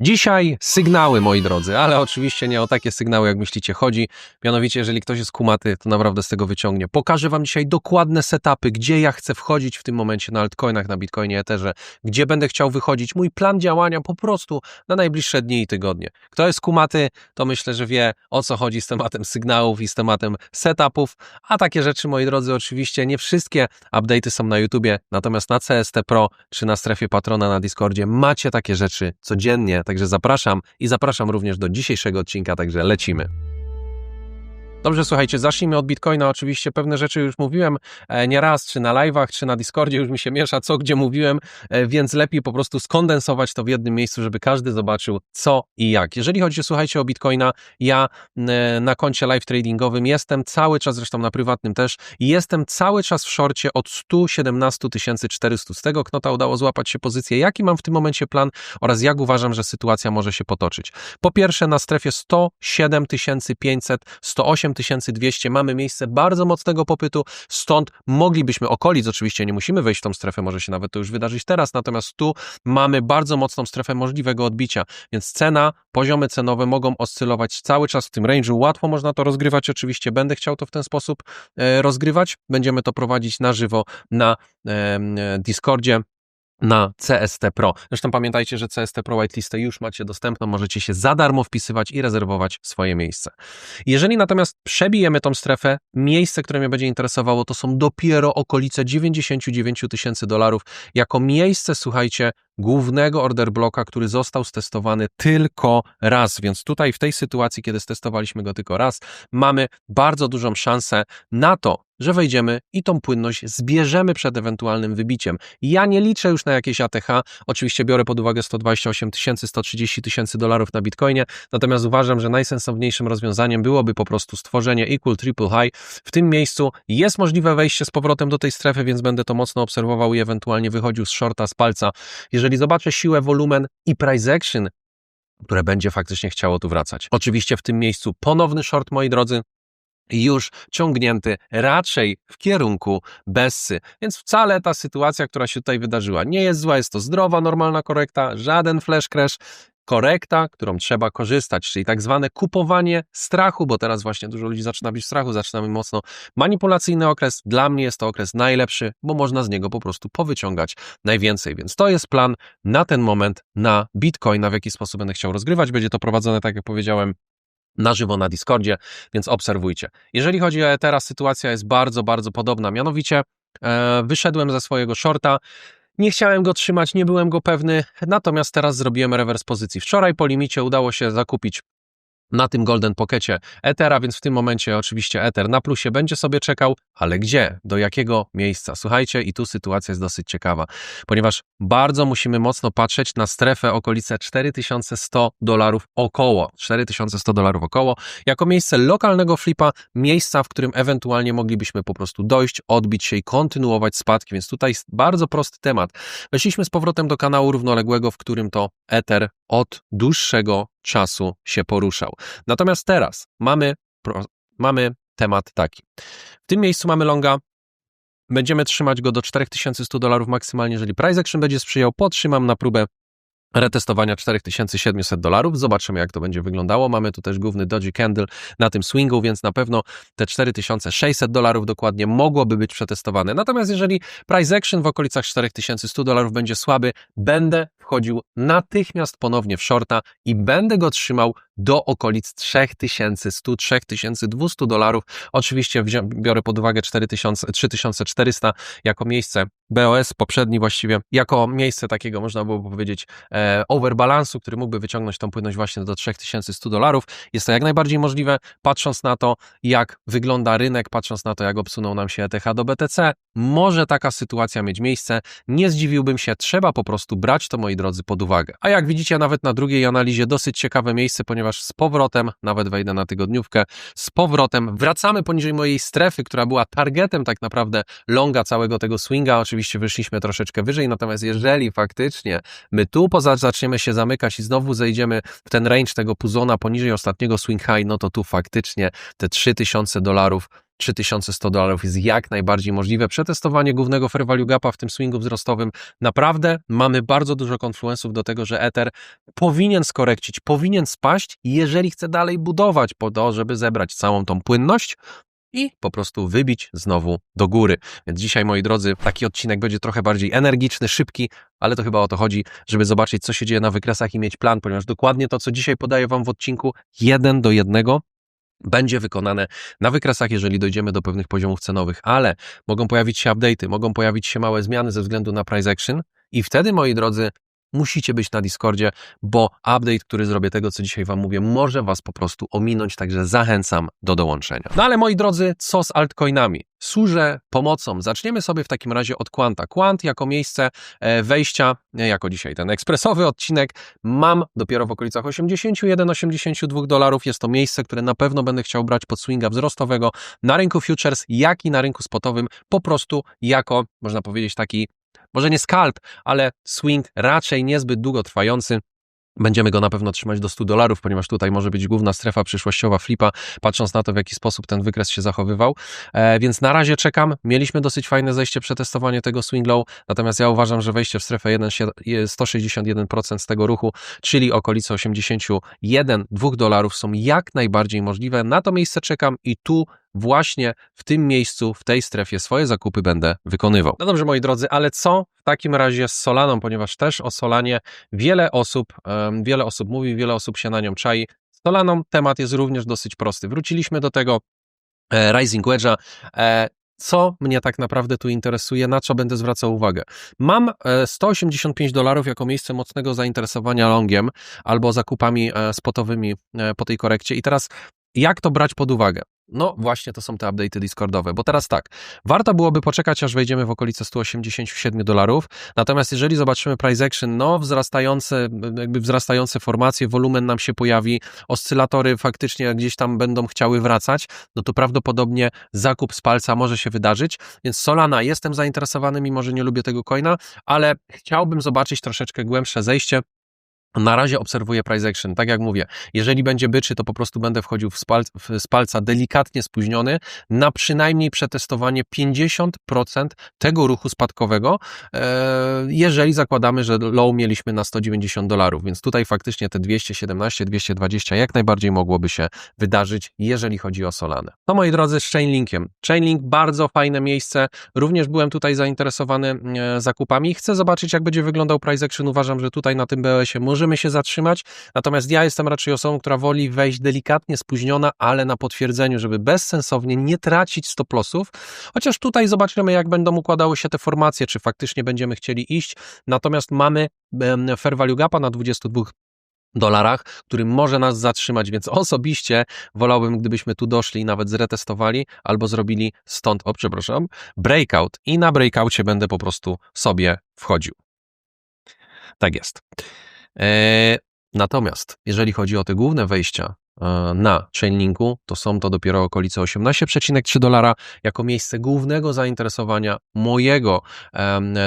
Dzisiaj sygnały, moi drodzy, ale oczywiście nie o takie sygnały, jak myślicie, chodzi. Mianowicie, jeżeli ktoś jest kumaty, to naprawdę z tego wyciągnie. Pokażę Wam dzisiaj dokładne setupy, gdzie ja chcę wchodzić w tym momencie na altcoinach, na Bitcoinie, Etherze, gdzie będę chciał wychodzić, mój plan działania po prostu na najbliższe dni i tygodnie. Kto jest kumaty, to myślę, że wie o co chodzi z tematem sygnałów i z tematem setupów, a takie rzeczy, moi drodzy, oczywiście nie wszystkie update'y są na YouTubie, natomiast na CST Pro czy na strefie patrona na Discordzie macie takie rzeczy codziennie, Także zapraszam i zapraszam również do dzisiejszego odcinka, także lecimy. Dobrze, słuchajcie, zacznijmy od Bitcoina. Oczywiście pewne rzeczy już mówiłem e, nie raz, czy na live'ach, czy na Discordzie, już mi się miesza, co gdzie mówiłem, e, więc lepiej po prostu skondensować to w jednym miejscu, żeby każdy zobaczył co i jak. Jeżeli chodzi, słuchajcie, o Bitcoina, ja na koncie live tradingowym jestem cały czas, zresztą na prywatnym też, jestem cały czas w szorcie od 117 400. Z tego knota udało złapać się pozycję, jaki mam w tym momencie plan oraz jak uważam, że sytuacja może się potoczyć. Po pierwsze na strefie 107 500, 108 8200 mamy miejsce bardzo mocnego popytu, stąd moglibyśmy okolic, oczywiście nie musimy wejść w tą strefę, może się nawet to już wydarzyć teraz, natomiast tu mamy bardzo mocną strefę możliwego odbicia, więc cena, poziomy cenowe mogą oscylować cały czas w tym range'u, łatwo można to rozgrywać, oczywiście będę chciał to w ten sposób e, rozgrywać, będziemy to prowadzić na żywo na e, Discordzie, na CST Pro. Zresztą pamiętajcie, że CST Pro whitelistę już macie dostępną, możecie się za darmo wpisywać i rezerwować swoje miejsce. Jeżeli natomiast przebijemy tą strefę, miejsce, które mnie będzie interesowało, to są dopiero okolice 99 tysięcy dolarów, jako miejsce, słuchajcie, głównego order bloka, który został stestowany tylko raz. Więc tutaj w tej sytuacji, kiedy stestowaliśmy go tylko raz, mamy bardzo dużą szansę na to, że wejdziemy i tą płynność zbierzemy przed ewentualnym wybiciem. Ja nie liczę już na jakieś ATH, oczywiście biorę pod uwagę 128 tysięcy, 130 tysięcy dolarów na Bitcoinie, natomiast uważam, że najsensowniejszym rozwiązaniem byłoby po prostu stworzenie equal triple high. W tym miejscu jest możliwe wejście z powrotem do tej strefy, więc będę to mocno obserwował i ewentualnie wychodził z shorta, z palca. Jeżeli zobaczę siłę, wolumen i price action, które będzie faktycznie chciało tu wracać. Oczywiście w tym miejscu ponowny short, moi drodzy, już ciągnięty raczej w kierunku Bessy. Więc wcale ta sytuacja, która się tutaj wydarzyła, nie jest zła, jest to zdrowa, normalna korekta, żaden flash crash, korekta, którą trzeba korzystać, czyli tak zwane kupowanie strachu, bo teraz właśnie dużo ludzi zaczyna być w strachu, zaczynamy mocno manipulacyjny okres. Dla mnie jest to okres najlepszy, bo można z niego po prostu powyciągać najwięcej. Więc to jest plan na ten moment na Bitcoina, w jaki sposób będę chciał rozgrywać. Będzie to prowadzone, tak jak powiedziałem, na żywo na Discordzie, więc obserwujcie. Jeżeli chodzi o Ethera, sytuacja jest bardzo, bardzo podobna. Mianowicie e, wyszedłem ze swojego shorta, nie chciałem go trzymać, nie byłem go pewny, natomiast teraz zrobiłem rewers pozycji. Wczoraj po limicie udało się zakupić na tym Golden Pockecie Ethera, więc w tym momencie oczywiście Ether na plusie będzie sobie czekał, ale gdzie? Do jakiego miejsca? Słuchajcie, i tu sytuacja jest dosyć ciekawa, ponieważ bardzo musimy mocno patrzeć na strefę okolice 4100 dolarów około, 4100 dolarów około, jako miejsce lokalnego flipa, miejsca, w którym ewentualnie moglibyśmy po prostu dojść, odbić się i kontynuować spadki, więc tutaj bardzo prosty temat. Weszliśmy z powrotem do kanału równoległego, w którym to Ether od dłuższego czasu się poruszał. Natomiast teraz mamy, mamy temat taki. W tym miejscu mamy longa. Będziemy trzymać go do 4100 dolarów maksymalnie, jeżeli price action będzie sprzyjał. Potrzymam na próbę retestowania 4700 dolarów. Zobaczymy, jak to będzie wyglądało. Mamy tu też główny Doji Candle na tym swingu, więc na pewno te 4600 dolarów dokładnie mogłoby być przetestowane. Natomiast jeżeli price action w okolicach 4100 dolarów będzie słaby, będę wchodził natychmiast ponownie w shorta i będę go trzymał do okolic 3100-3200 dolarów. Oczywiście biorę pod uwagę 4000, 3400 jako miejsce BOS poprzedni właściwie, jako miejsce takiego można byłoby powiedzieć e, overbalansu, który mógłby wyciągnąć tą płynność właśnie do 3100 dolarów. Jest to jak najbardziej możliwe, patrząc na to, jak wygląda rynek, patrząc na to, jak obsunął nam się ETH do BTC. Może taka sytuacja mieć miejsce. Nie zdziwiłbym się, trzeba po prostu brać to, moi drodzy, pod uwagę. A jak widzicie, nawet na drugiej analizie dosyć ciekawe miejsce, ponieważ z powrotem, nawet wejdę na tygodniówkę, z powrotem wracamy poniżej mojej strefy, która była targetem tak naprawdę longa całego tego swinga. Oczywiście wyszliśmy troszeczkę wyżej, natomiast jeżeli faktycznie my tu poza zaczniemy się zamykać i znowu zejdziemy w ten range tego puzona poniżej ostatniego swing high, no to tu faktycznie te 3000 dolarów 3100 dolarów jest jak najbardziej możliwe. Przetestowanie głównego fair value gapa w tym swingu wzrostowym. Naprawdę mamy bardzo dużo konfluensów do tego, że Ether powinien skorekcić, powinien spaść, jeżeli chce dalej budować po to, żeby zebrać całą tą płynność i po prostu wybić znowu do góry. Więc dzisiaj, moi drodzy, taki odcinek będzie trochę bardziej energiczny, szybki, ale to chyba o to chodzi, żeby zobaczyć, co się dzieje na wykresach i mieć plan, ponieważ dokładnie to, co dzisiaj podaję Wam w odcinku, jeden do jednego, będzie wykonane na wykresach, jeżeli dojdziemy do pewnych poziomów cenowych, ale mogą pojawić się update'y, mogą pojawić się małe zmiany ze względu na price action i wtedy, moi drodzy, musicie być na Discordzie, bo update, który zrobię tego, co dzisiaj Wam mówię, może Was po prostu ominąć, także zachęcam do dołączenia. No ale moi drodzy, co z altcoinami? Służę pomocą. Zaczniemy sobie w takim razie od Quanta. Quant jako miejsce e, wejścia, e, jako dzisiaj ten ekspresowy odcinek, mam dopiero w okolicach 81-82 dolarów. Jest to miejsce, które na pewno będę chciał brać pod swinga wzrostowego na rynku futures, jak i na rynku spotowym, po prostu jako, można powiedzieć, taki może nie skalp, ale swing raczej niezbyt długotrwający. Będziemy go na pewno trzymać do 100 dolarów, ponieważ tutaj może być główna strefa przyszłościowa flipa, patrząc na to, w jaki sposób ten wykres się zachowywał. E, więc na razie czekam. Mieliśmy dosyć fajne zejście, przetestowanie tego swing low, natomiast ja uważam, że wejście w strefę 1, 161% z tego ruchu, czyli okolice 81-2 dolarów są jak najbardziej możliwe. Na to miejsce czekam i tu właśnie w tym miejscu, w tej strefie swoje zakupy będę wykonywał. No dobrze, moi drodzy, ale co w takim razie z Solaną, ponieważ też o Solanie wiele osób, wiele osób mówi, wiele osób się na nią czai. Z Solaną temat jest również dosyć prosty. Wróciliśmy do tego e, Rising Wedge'a. E, co mnie tak naprawdę tu interesuje, na co będę zwracał uwagę. Mam 185 e, dolarów jako miejsce mocnego zainteresowania longiem albo zakupami spotowymi po tej korekcie i teraz jak to brać pod uwagę? No właśnie to są te update'y Discordowe, bo teraz tak, warto byłoby poczekać, aż wejdziemy w okolice 187 dolarów, natomiast jeżeli zobaczymy price action, no wzrastające, jakby wzrastające formacje, wolumen nam się pojawi, oscylatory faktycznie gdzieś tam będą chciały wracać, no to prawdopodobnie zakup z palca może się wydarzyć, więc Solana jestem zainteresowany, mimo że nie lubię tego coina, ale chciałbym zobaczyć troszeczkę głębsze zejście, na razie obserwuję price action. Tak jak mówię, jeżeli będzie byczy, to po prostu będę wchodził spal z palca delikatnie spóźniony na przynajmniej przetestowanie 50% tego ruchu spadkowego, e, jeżeli zakładamy, że low mieliśmy na 190 dolarów, więc tutaj faktycznie te 217, 220 jak najbardziej mogłoby się wydarzyć, jeżeli chodzi o Solanę. To moi drodzy z Chainlinkiem. Chainlink bardzo fajne miejsce, również byłem tutaj zainteresowany e, zakupami. Chcę zobaczyć, jak będzie wyglądał price action. Uważam, że tutaj na tym BS-ie może możemy się zatrzymać, natomiast ja jestem raczej osobą, która woli wejść delikatnie spóźniona, ale na potwierdzeniu, żeby bezsensownie nie tracić stop lossów, chociaż tutaj zobaczymy, jak będą układały się te formacje, czy faktycznie będziemy chcieli iść, natomiast mamy fair value gapa na 22 dolarach, który może nas zatrzymać, więc osobiście wolałbym, gdybyśmy tu doszli i nawet zretestowali, albo zrobili stąd, o przepraszam, breakout i na breakoutie będę po prostu sobie wchodził. Tak jest. E, natomiast jeżeli chodzi o te główne wejścia, na Chainlinku, to są to dopiero okolice 18,3 dolara jako miejsce głównego zainteresowania mojego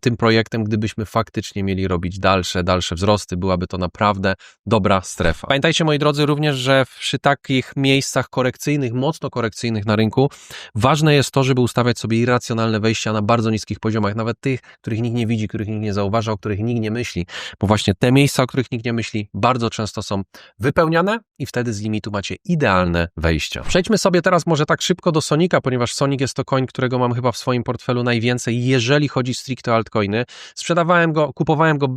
tym projektem, gdybyśmy faktycznie mieli robić dalsze, dalsze wzrosty, byłaby to naprawdę dobra strefa. Pamiętajcie moi drodzy również, że przy takich miejscach korekcyjnych, mocno korekcyjnych na rynku, ważne jest to, żeby ustawiać sobie irracjonalne wejścia na bardzo niskich poziomach, nawet tych, których nikt nie widzi, których nikt nie zauważa, o których nikt nie myśli, bo właśnie te miejsca, o których nikt nie myśli, bardzo często są wypełniane i wtedy z nimi tu macie idealne wejścia. Przejdźmy sobie teraz może tak szybko do Sonika, ponieważ Sonic jest to coin, którego mam chyba w swoim portfelu najwięcej, jeżeli chodzi stricte o altcoiny. Sprzedawałem go, kupowałem go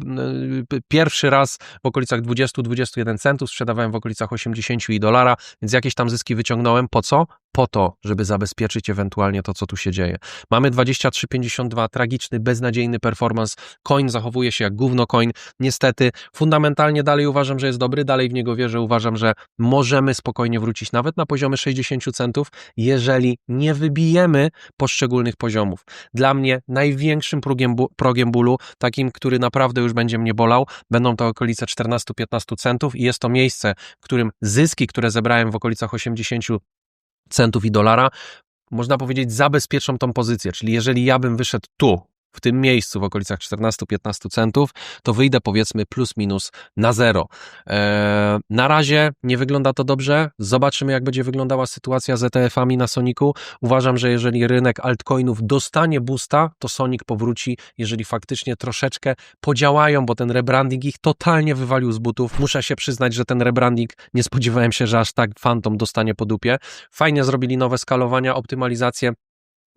pierwszy raz w okolicach 20-21 centów, sprzedawałem w okolicach 80 i dolara, więc jakieś tam zyski wyciągnąłem. Po co? Po to, żeby zabezpieczyć ewentualnie to, co tu się dzieje. Mamy 23,52, tragiczny, beznadziejny performance. Coin zachowuje się jak gówno coin. Niestety, fundamentalnie dalej uważam, że jest dobry, dalej w niego wierzę. Uważam, że możemy spokojnie wrócić nawet na poziomy 60 centów, jeżeli nie wybijemy poszczególnych poziomów. Dla mnie największym progiem, progiem bólu, takim, który naprawdę już będzie mnie bolał, będą to okolice 14-15 centów i jest to miejsce, w którym zyski, które zebrałem w okolicach 80 centów i dolara, można powiedzieć, zabezpieczą tą pozycję. Czyli jeżeli ja bym wyszedł tu w tym miejscu w okolicach 14-15 centów, to wyjdę powiedzmy plus minus na zero. Eee, na razie nie wygląda to dobrze. Zobaczymy, jak będzie wyglądała sytuacja z ETF-ami na Soniku. Uważam, że jeżeli rynek altcoinów dostanie boosta, to Sonic powróci, jeżeli faktycznie troszeczkę podziałają, bo ten rebranding ich totalnie wywalił z butów. Muszę się przyznać, że ten rebranding nie spodziewałem się, że aż tak Phantom dostanie po dupie. Fajnie zrobili nowe skalowania, optymalizację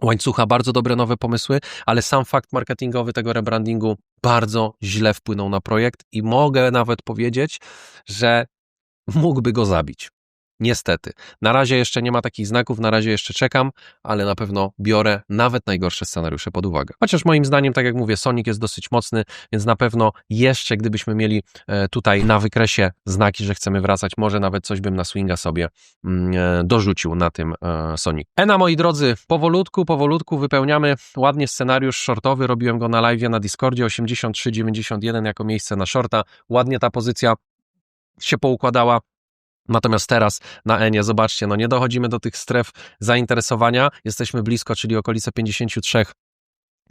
łańcucha, bardzo dobre nowe pomysły, ale sam fakt marketingowy tego rebrandingu bardzo źle wpłynął na projekt i mogę nawet powiedzieć, że mógłby go zabić. Niestety. Na razie jeszcze nie ma takich znaków, na razie jeszcze czekam, ale na pewno biorę nawet najgorsze scenariusze pod uwagę. Chociaż moim zdaniem, tak jak mówię, Sonic jest dosyć mocny, więc na pewno jeszcze gdybyśmy mieli e, tutaj na wykresie znaki, że chcemy wracać, może nawet coś bym na swinga sobie mm, e, dorzucił na tym e, Sonic. Ena, moi drodzy, powolutku, powolutku wypełniamy ładnie scenariusz shortowy, robiłem go na live na Discordzie 8391 jako miejsce na shorta. Ładnie ta pozycja się poukładała. Natomiast teraz na Enie, zobaczcie, no nie dochodzimy do tych stref zainteresowania, jesteśmy blisko, czyli okolice 53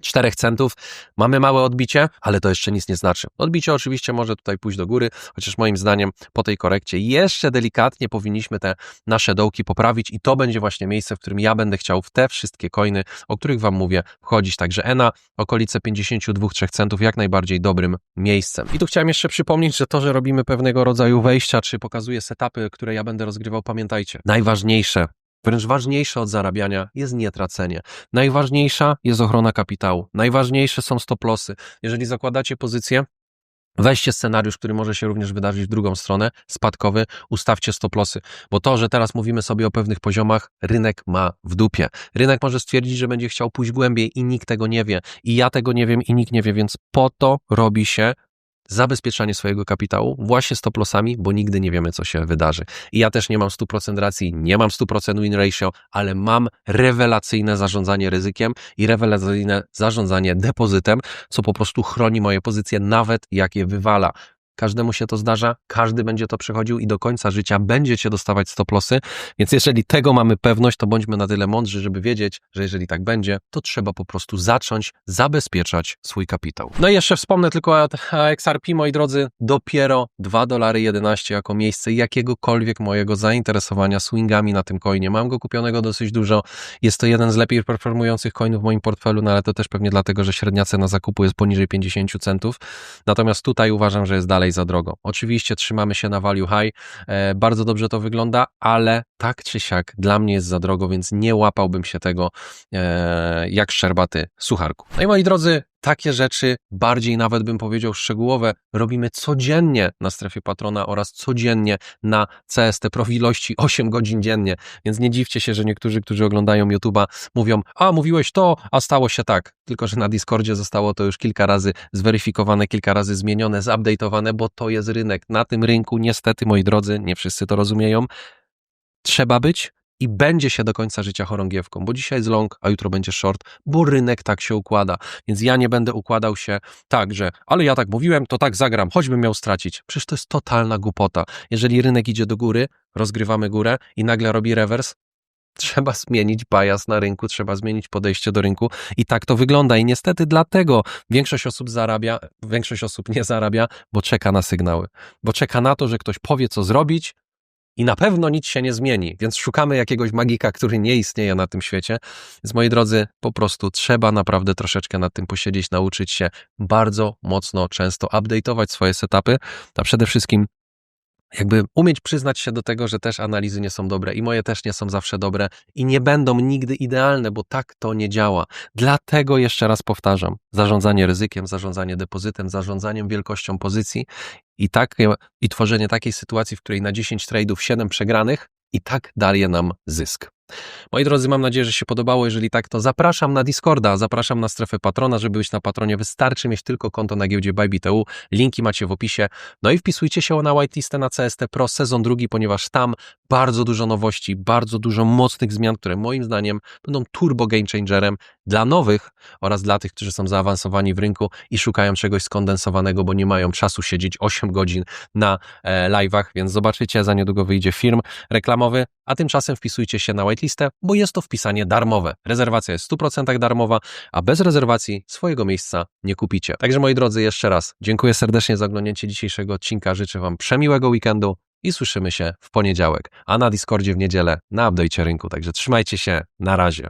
4 centów. Mamy małe odbicie, ale to jeszcze nic nie znaczy. Odbicie oczywiście może tutaj pójść do góry, chociaż moim zdaniem po tej korekcie jeszcze delikatnie powinniśmy te nasze dołki poprawić i to będzie właśnie miejsce, w którym ja będę chciał w te wszystkie coiny, o których Wam mówię, wchodzić. Także ENA, okolice 52-3 centów, jak najbardziej dobrym miejscem. I tu chciałem jeszcze przypomnieć, że to, że robimy pewnego rodzaju wejścia, czy pokazuję setupy, które ja będę rozgrywał, pamiętajcie, najważniejsze Wręcz ważniejsze od zarabiania jest nietracenie. Najważniejsza jest ochrona kapitału. Najważniejsze są stop-lossy. Jeżeli zakładacie pozycję, Weźcie scenariusz, który może się również wydarzyć w drugą stronę, spadkowy, ustawcie stop-lossy, bo to, że teraz mówimy sobie o pewnych poziomach, rynek ma w dupie. Rynek może stwierdzić, że będzie chciał pójść głębiej i nikt tego nie wie. I ja tego nie wiem i nikt nie wie, więc po to robi się zabezpieczanie swojego kapitału właśnie stop lossami, bo nigdy nie wiemy, co się wydarzy. I ja też nie mam 100% racji, nie mam 100% win ratio, ale mam rewelacyjne zarządzanie ryzykiem i rewelacyjne zarządzanie depozytem, co po prostu chroni moje pozycje, nawet jak je wywala. Każdemu się to zdarza, każdy będzie to przechodził i do końca życia będziecie dostawać stoplosy, więc jeżeli tego mamy pewność, to bądźmy na tyle mądrzy, żeby wiedzieć, że jeżeli tak będzie, to trzeba po prostu zacząć zabezpieczać swój kapitał. No i jeszcze wspomnę tylko o XRP, moi drodzy, dopiero 2 dolary 11 jako miejsce jakiegokolwiek mojego zainteresowania swingami na tym coinie. Mam go kupionego dosyć dużo, jest to jeden z lepiej performujących coinów w moim portfelu, no ale to też pewnie dlatego, że średnia cena zakupu jest poniżej 50 centów, natomiast tutaj uważam, że jest dalej dalej za drogo. Oczywiście trzymamy się na value high, e, bardzo dobrze to wygląda, ale tak czy siak dla mnie jest za drogo, więc nie łapałbym się tego e, jak szczerbaty sucharku. No i moi drodzy, takie rzeczy, bardziej nawet bym powiedział szczegółowe, robimy codziennie na strefie patrona oraz codziennie na CST Pro w ilości 8 godzin dziennie. Więc nie dziwcie się, że niektórzy, którzy oglądają YouTube'a, mówią: A, mówiłeś to, a stało się tak. Tylko, że na Discordzie zostało to już kilka razy zweryfikowane, kilka razy zmienione, zupdate'owane, bo to jest rynek. Na tym rynku, niestety, moi drodzy, nie wszyscy to rozumieją. Trzeba być, i będzie się do końca życia chorągiewką, bo dzisiaj jest long, a jutro będzie short, bo rynek tak się układa. Więc ja nie będę układał się tak, że ale ja tak mówiłem, to tak zagram, choćbym miał stracić. Przecież to jest totalna głupota. Jeżeli rynek idzie do góry, rozgrywamy górę i nagle robi rewers, trzeba zmienić bias na rynku, trzeba zmienić podejście do rynku i tak to wygląda. I niestety dlatego większość osób zarabia, większość osób nie zarabia, bo czeka na sygnały, bo czeka na to, że ktoś powie, co zrobić, i na pewno nic się nie zmieni, więc szukamy jakiegoś magika, który nie istnieje na tym świecie. Więc moi drodzy, po prostu trzeba naprawdę troszeczkę nad tym posiedzieć, nauczyć się bardzo mocno, często update'ować swoje setupy, a przede wszystkim jakby umieć przyznać się do tego, że też analizy nie są dobre i moje też nie są zawsze dobre i nie będą nigdy idealne, bo tak to nie działa. Dlatego jeszcze raz powtarzam, zarządzanie ryzykiem, zarządzanie depozytem, zarządzaniem wielkością pozycji i, tak, i tworzenie takiej sytuacji, w której na 10 trade'ów 7 przegranych i tak daje nam zysk. Moi drodzy, mam nadzieję, że się podobało. Jeżeli tak, to zapraszam na Discorda, zapraszam na strefę patrona, żeby być na patronie. Wystarczy mieć tylko konto na giełdzie ByBTU. Linki macie w opisie. No i wpisujcie się na whitelistę na CST Pro sezon drugi, ponieważ tam bardzo dużo nowości, bardzo dużo mocnych zmian, które moim zdaniem będą turbo game changerem dla nowych oraz dla tych, którzy są zaawansowani w rynku i szukają czegoś skondensowanego, bo nie mają czasu siedzieć 8 godzin na e, live'ach, więc zobaczycie, za niedługo wyjdzie film reklamowy, a tymczasem wpisujcie się na waitlistę, bo jest to wpisanie darmowe. Rezerwacja jest w 100% darmowa, a bez rezerwacji swojego miejsca nie kupicie. Także moi drodzy, jeszcze raz dziękuję serdecznie za oglądnięcie dzisiejszego odcinka, życzę Wam przemiłego weekendu i słyszymy się w poniedziałek, a na Discordzie w niedzielę na update'cie rynku. Także trzymajcie się, na razie.